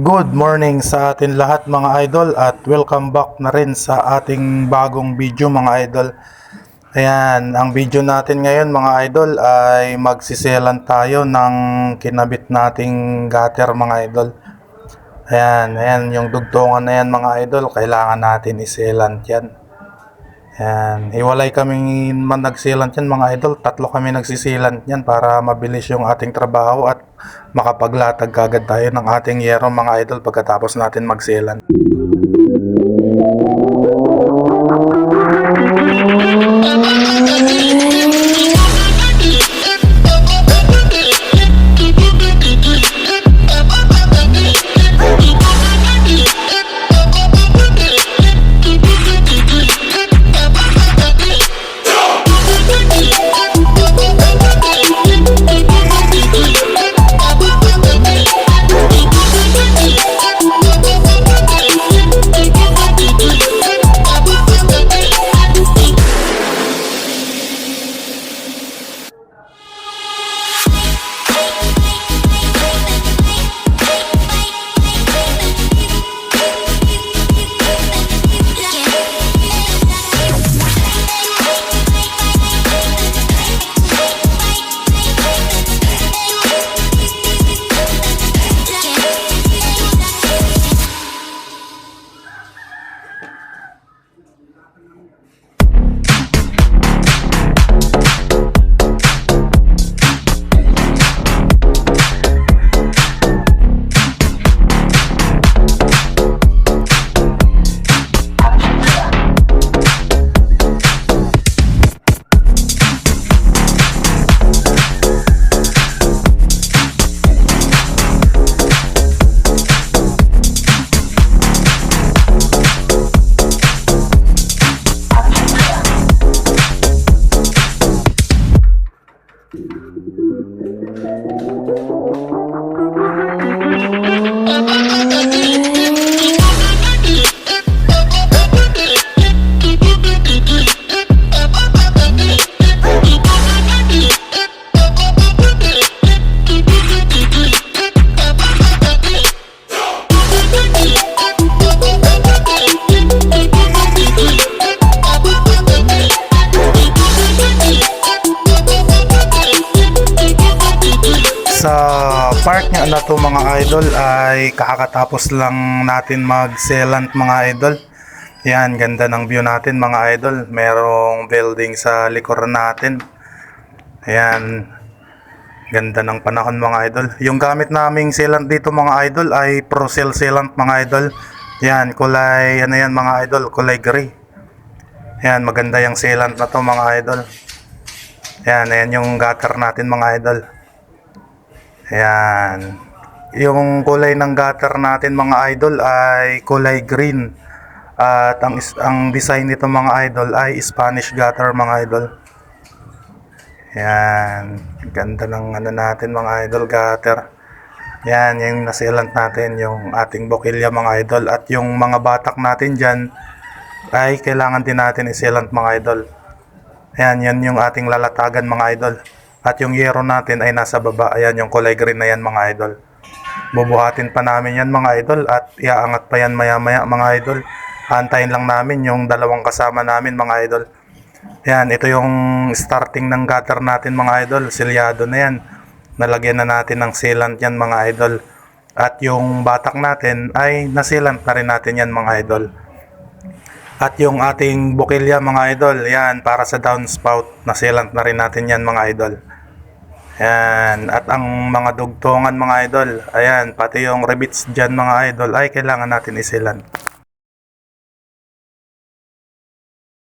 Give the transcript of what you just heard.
Good morning sa atin lahat mga idol at welcome back na rin sa ating bagong video mga idol. Ayan, ang video natin ngayon mga idol ay magsiselan tayo ng kinabit nating gutter mga idol. Ayan, ayan yung dugtungan na yan mga idol, kailangan natin iselant yan. Ayan, hiwalay kami man nagsilant yan mga idol, tatlo kami nagsisilant yan para mabilis yung ating trabaho at makapaglatag kagad tayo ng ating yero mga idol pagkatapos natin magsilant. Park nga na to mga idol ay kakatapos lang natin mag-sealant mga idol. Yan, ganda ng view natin mga idol. Merong building sa likuran natin. Ayan, ganda ng panahon mga idol. Yung gamit naming sealant dito mga idol ay Procel sealant mga idol. Yan, kulay, ano yan mga idol, kulay gray. Yan, maganda yung sealant na to mga idol. Yan, ayan yung gutter natin mga idol. Ayan. Yung kulay ng gutter natin mga idol ay kulay green. At ang, ang design nito mga idol ay Spanish gutter mga idol. Ayan. Ganda ng ano natin mga idol gutter. Yan, yung nasilant natin, yung ating bokilya mga idol. At yung mga batak natin dyan ay kailangan din natin isilant mga idol. Ayan, yan yung ating lalatagan mga idol. At yung yero natin ay nasa baba. Ayan yung kulay green na yan mga idol. Bubuhatin pa namin yan mga idol at iaangat pa yan maya maya mga idol. Antayin lang namin yung dalawang kasama namin mga idol. Ayan, ito yung starting ng gutter natin mga idol. Silyado na yan. Nalagyan na natin ng sealant yan mga idol. At yung batak natin ay nasilant na rin natin yan mga idol. At yung ating bukilya mga idol, yan para sa downspout, nasilant na rin natin yan mga idol. Yan, at ang mga dugtungan mga idol, ayan, pati yung rivets dyan mga idol ay kailangan natin isilant.